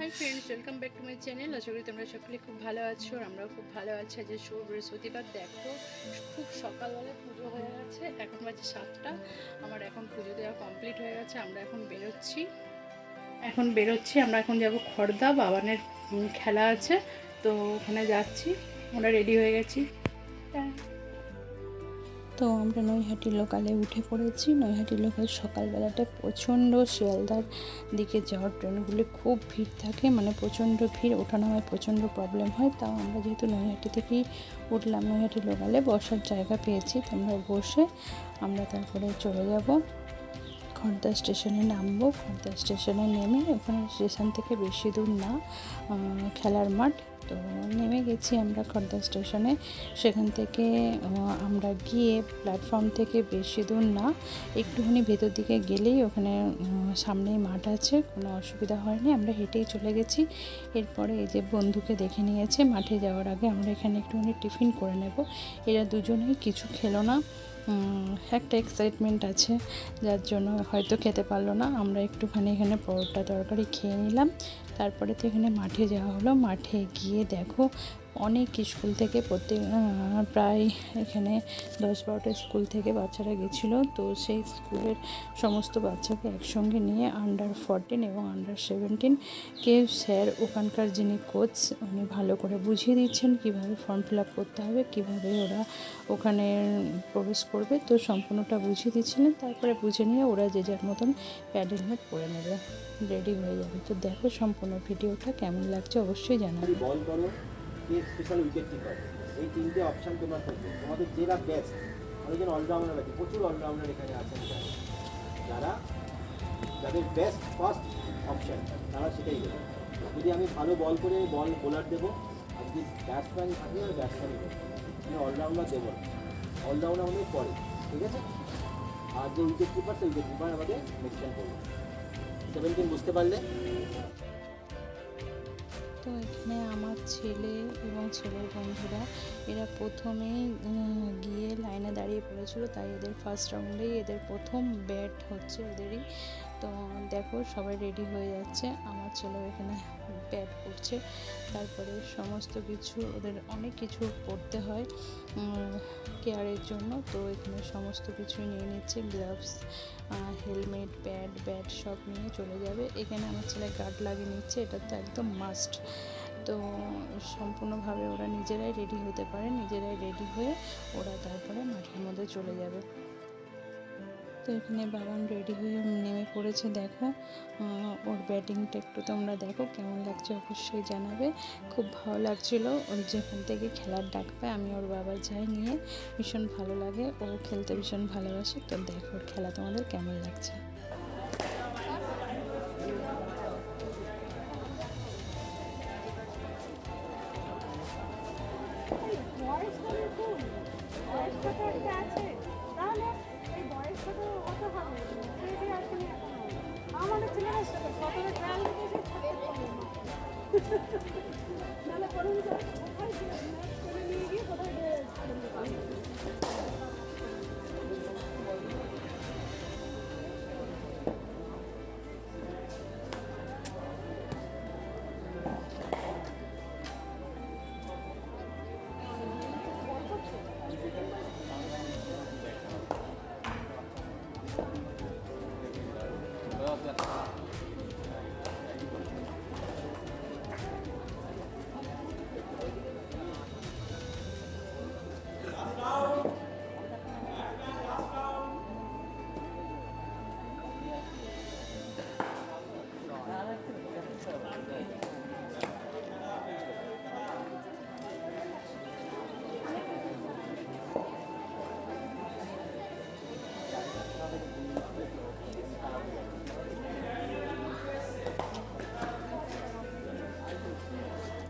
Hi friends welcome back to my channel আশা করি তোমরা সকলে খুব ভালো আছো আমরাও খুব ভালো আছি। আজ শুভ বৃহস্পতিবার, দেখো খুব সকালবেলা পুজো হয়ে গেছে, এখন বাজে সাতটা। আমার এখন পুজো দেওয়া কমপ্লিট হয়ে গেছে, আমরা এখন বেরোচ্ছি। এখন বেরোচ্ছি, আমরা এখন যাব খড়দা, বাবানের খেলা আছে, তো ওখানে যাচ্ছি। আমরা রেডি হয়ে গেছি। তো আমরা নৈহাটি লোকালে উঠে পড়েছি। নৈহাটি লোকাল সকালবেলাটা প্রচণ্ড শিয়ালদার দিকে যাওয়ার ট্রেনগুলি খুব ভিড় থাকে। মানে প্রচণ্ড ভিড়, ওঠানামায় প্রচণ্ড প্রবলেম হয়। তাও আমরা যেহেতু নৈহাটি থেকেই উঠলাম, নৈহাটি লোকালে বসার জায়গা পেয়েছি। তো আমরা বসে আমরা তারপরে চলে যাব। খড়দা স্টেশনে নামবো। খড়দা স্টেশনে নেমে ওখানে স্টেশন থেকে বেশি দূর না খেলার মাঠ। তো নেমে গেছি আমরা খড়দা স্টেশনে। সেখান থেকে আমরা গিয়ে প্ল্যাটফর্ম থেকে বেশি দূর না, একটুখানি ভেতর দিকে গেলেই ওখানে সামনেই মাঠ আছে, কোনো অসুবিধা হয়নি। আমরা হেঁটেই চলে গেছি। এরপরে এই যে বন্ধুকে দেখে নিয়েছে, মাঠে যাওয়ার আগে আমরা এখানে একটুখানি টিফিন করে নেব। এরা দুজনেই কিছু খেলো না। একটা এক্সাইটমেন্ট আছে, যার জন্য হয়তো খেতে পারল না। আমরা একটুখানি এখানে পরোটা তরকারি খেয়ে নিলাম। তারপরে তো এখানে মাঠে যাওয়া হলো। মাঠে গিয়ে দেখো অনেক স্কুল থেকে প্রত্যেক প্রায় এখানে দশ বারোটা স্কুল থেকে বাচ্চারা গেছিল। তো সেই স্কুলের সমস্ত বাচ্চাকে একসঙ্গে নিয়ে আন্ডার ফোরটিন এবং আন্ডার সেভেন্টিন কে স্যার ওখানকার যিনি কোচ উনি ভালো করে বুঝিয়ে দিচ্ছেন কীভাবে ফর্ম ফিল আপ করতে হবে, কীভাবে ওরা ওখানে প্রবেশ করবে। তো সম্পূর্ণটা বুঝিয়ে দিচ্ছিলেন, তারপরে বুঝে নিয়ে ওরা যে যার মতন প্যাড হেলমেট পরে নেবে রেডি হয়ে যাবে। তো দেখো সম্পূর্ণ ভিডিওটা কেমন লাগছে, অবশ্যই জানাবে। কে স্পেশাল উইকেট কিপার এই তিনটে অপশান তোমার থাকবে তোমাদের যেটা বেস্ট অনেকজন অলরাউন্ডার আছে, প্রচুর অলরাউন্ডার এখানে আছেন যারা, যাদের বেস্ট ফার্স্ট অপশান তারা সেটাই দেবে। যদি আমি ভালো বল করে বল বোলার দেবো, আর যদি ব্যাটসম্যান থাকে, আমি ব্যাটসম্যানই দেবো। আমি অলরাউন্ডার দেবো না। অলরাউন্ডার আমাদের পরে, ঠিক আছে? আর যে উইকেট কিপার সেই উইকেট কিপার আমাদের মেনশন করব। সেভেন্টিন বুঝতে পারলে? তো এখানে আমার ছেলে এবং ছেলের বন্ধুরা, এরা প্রথমে গিয়ে লাইনে দাঁড়িয়ে পড়েছিল। তাই এদের ফার্স্ট রাউন্ডেই এদের প্রথম ব্যাট হচ্ছে এদেরই। তো দেখো সবাই রেডি হয়ে যাচ্ছে। আমার ছেলেও এখানে ব্যাট করছে। তারপরে সমস্ত কিছু ওদের অনেক কিছু করতে হয় কেয়ারের জন্য। তো এখানে সমস্ত কিছু নিয়ে নিচ্ছে। গ্লাভস হেলমেট প্যাড ব্যাট সব নিয়ে চলে যাবে। এখানে আমার ছেলে গার্ড লাগিয়ে নিচ্ছে। এটা তো একদম মাস্ট তো সম্পূর্ণভাবে ওরা নিজেরাই রেডি হতে পারে। নিজেরাই রেডি হয়ে ওরা তারপরে মাঠের মধ্যে চলে যাবে। তো এখানে বাবান রেডি হয়ে নেমে পড়েছে, দেখো। ওর ব্যাটিংটা একটু তোমরা দেখো, কেমন লাগছে অবশ্যই জানাবে। খুব ভালো লাগছিল ওর যেখান থেকে খেলার ডাক পায়, আমি ওর বাবা যাই নিয়ে, ভীষণ ভালো লাগে। ও খেলতে ভীষণ ভালোবাসে, তো দেখো ওর খেলা তোমাদের কেমন লাগছে। Thank you.